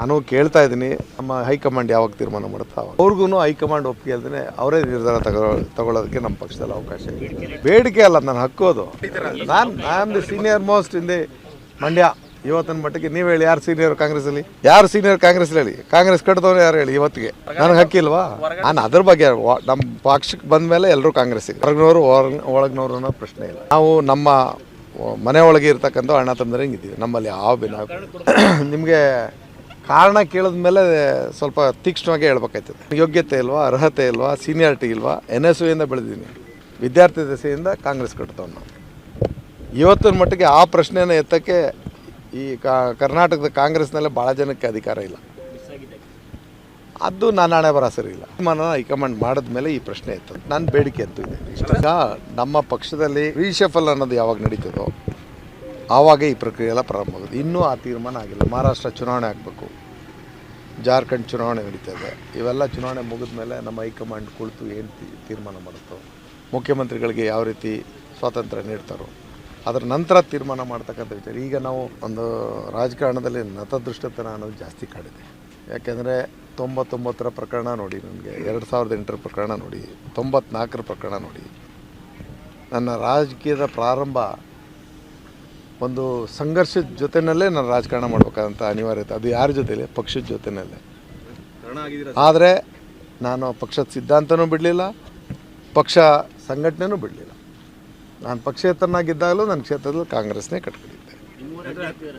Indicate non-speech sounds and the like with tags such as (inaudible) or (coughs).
ನಾನು ಕೇಳ್ತಾ ಇದ್ದೀನಿ, ನಮ್ಮ ಹೈಕಮಾಂಡ್ ಯಾವಾಗ ತೀರ್ಮಾನ ಮಾಡುತ್ತಾ ಅವ್ರಿಗೂ ಹೈಕಮಾಂಡ್ ಒಪ್ಪಿಗೆ ಅಲ್ದೇ ಅವರೇ ನಿರ್ಧಾರ ತಗೋ ತಗೊಳ್ಳೋದಕ್ಕೆ ನಮ್ಮ ಪಕ್ಷದಲ್ಲಿ ಅವಕಾಶ ಇದೆ. ಬೇಡಿಕೆ ಅಲ್ಲ, ನಾನು ಹಕ್ಕೋದು. ನಾನು ನಾನು the senior most in the Mandya. ಇವತ್ತಿನ ಮಟ್ಟಿಗೆ ನೀವು ಹೇಳಿ, ಯಾರು ಸೀನಿಯರ್ ಕಾಂಗ್ರೆಸ್ಸಲ್ಲಿ ಯಾರು ಸೀನಿಯರ್ ಕಾಂಗ್ರೆಸ್ ಹೇಳಿ? ಕಾಂಗ್ರೆಸ್ ಕಟ್ಟಿದವ್ರು ಯಾರು ಹೇಳಿ ಇವತ್ತಿಗೆ? ನನಗೆ ಹಕ್ಕಿಲ್ವಾ? ನಾನು ಅದ್ರ ಬಗ್ಗೆ ನಮ್ಮ ಪಕ್ಷಕ್ಕೆ ಬಂದ ಮೇಲೆ ಎಲ್ಲರೂ ಕಾಂಗ್ರೆಸ್ಸಿಗೆ. ಹೊರಗಿನವರು ಒಳಗಿನವರು ಅನ್ನೋ ಪ್ರಶ್ನೆ ಇಲ್ಲ. ನಾವು ನಮ್ಮ ಮನೆ ಒಳಗೆ ಇರ್ತಕ್ಕಂಥ ಅಣ್ಣ ತಮ್ಮದ್ರೆ ಹಿಂಗಿದ್ದೀವಿ? ನಮ್ಮಲ್ಲಿ ಯಾವ ಭಿನ್ನ (coughs) ನಿಮಗೆ ಕಾರಣ ಕೇಳಿದ ಮೇಲೆ ಸ್ವಲ್ಪ ತೀಕ್ಷ್ಣವಾಗಿ ಹೇಳ್ಬೇಕಾಯ್ತದೆ. ಯೋಗ್ಯತೆ ಇಲ್ವಾ, ಅರ್ಹತೆ ಇಲ್ವಾ ಸೀನಿಯಾರಿಟಿ ಇಲ್ವಾ ಎನ್ ಎಸ್ ಯುಯಿಂದ ಬೆಳೆದೀನಿ. ವಿದ್ಯಾರ್ಥಿ ದಸೆಯಿಂದ ಕಾಂಗ್ರೆಸ್ ಕಟ್ತವ್ ನಾವು. ಇವತ್ತಿನ ಮಟ್ಟಿಗೆ ಆ ಪ್ರಶ್ನೆನ ಎತ್ತಕ್ಕೆ ಈ ಕರ್ನಾಟಕದ ಕಾಂಗ್ರೆಸ್ನಲ್ಲೇ ಭಾಳ ಜನಕ್ಕೆ ಅಧಿಕಾರ ಇಲ್ಲ. ಅದು ನಾನು ಹಣೆ ಬರ ಸರಿ ಇಲ್ಲ. ತೀರ್ಮಾನ ಹೈಕಮಾಂಡ್ ಮಾಡಿದ್ಮೇಲೆ ಈ ಪ್ರಶ್ನೆ ಇತ್ತು ನನ್ನ ಬೇಡಿಕೆ ಅಂತೂ ಇದೆ. ನಮ್ಮ ಪಕ್ಷದಲ್ಲಿ ರೀಶಫಲ್ ಅನ್ನೋದು ಯಾವಾಗ ನಡೀತದೋ ಆವಾಗ ಈ ಪ್ರಕ್ರಿಯೆ ಎಲ್ಲ ಪ್ರಾರಂಭ ಆಗೋದು ಇನ್ನೂ ಆ ತೀರ್ಮಾನ ಆಗಿಲ್ಲ. ಮಹಾರಾಷ್ಟ್ರ ಚುನಾವಣೆ ಆಗಬೇಕು. ಜಾರ್ಖಂಡ್ ಚುನಾವಣೆ ನಡೀತಾ ಇದೆ. ಇವೆಲ್ಲ ಚುನಾವಣೆ ಮುಗಿದ ಮೇಲೆ ನಮ್ಮ ಹೈಕಮಾಂಡ್ ಕುಳಿತು ಏನು ತೀರ್ಮಾನ ಮಾಡುತ್ತೋ, ಮುಖ್ಯಮಂತ್ರಿಗಳಿಗೆ ಯಾವ ರೀತಿ ಸ್ವಾತಂತ್ರ್ಯ ನೀಡ್ತಾರೋ, ಅದರ ನಂತರ ತೀರ್ಮಾನ ಮಾಡ್ತಕ್ಕಂಥ ವಿಚಾರ. ಈಗ ನಾವು ಒಂದು ರಾಜಕಾರಣದಲ್ಲಿ ನತದೃಷ್ಟತನ ಅನ್ನೋದು ಜಾಸ್ತಿ ಕಾಡಿದೆ. ಯಾಕೆಂದರೆ ತೊಂಬತ್ತೊಂಬತ್ತರ ಪ್ರಕರಣ ನೋಡಿ ನನಗೆ ಎರಡು ಸಾವಿರದ ಎಂಟರ ಪ್ರಕರಣ ನೋಡಿ, ತೊಂಬತ್ನಾಲ್ಕರ ಪ್ರಕರಣ ನೋಡಿ. ನನ್ನ ರಾಜಕೀಯದ ಪ್ರಾರಂಭ ಒಂದು ಸಂಘರ್ಷದ ಜೊತೆಯಲ್ಲೇ ನಾನು ರಾಜಕಾರಣ ಮಾಡ್ಬೇಕಾದಂಥ ಅನಿವಾರ್ಯತೆ ಅದು ಯಾರ ಜೊತೆಲಿ? ಪಕ್ಷದ ಜೊತೆಯಲ್ಲೇ ಆದರೆ ನಾನು ಪಕ್ಷದ ಸಿದ್ಧಾಂತನೂ ಬಿಡಲಿಲ್ಲ, ಪಕ್ಷ ಸಂಘಟನೆನೂ ಬಿಡಲಿಲ್ಲ. ನಾನು ಪಕ್ಷೇತರನಾಗಿದ್ದಾಗಲೂ ನನ್ನ ಕ್ಷೇತ್ರದಲ್ಲಿ ಕಾಂಗ್ರೆಸ್ನೇ ಕಟ್ಕೊಂಡಿದ್ದೆ.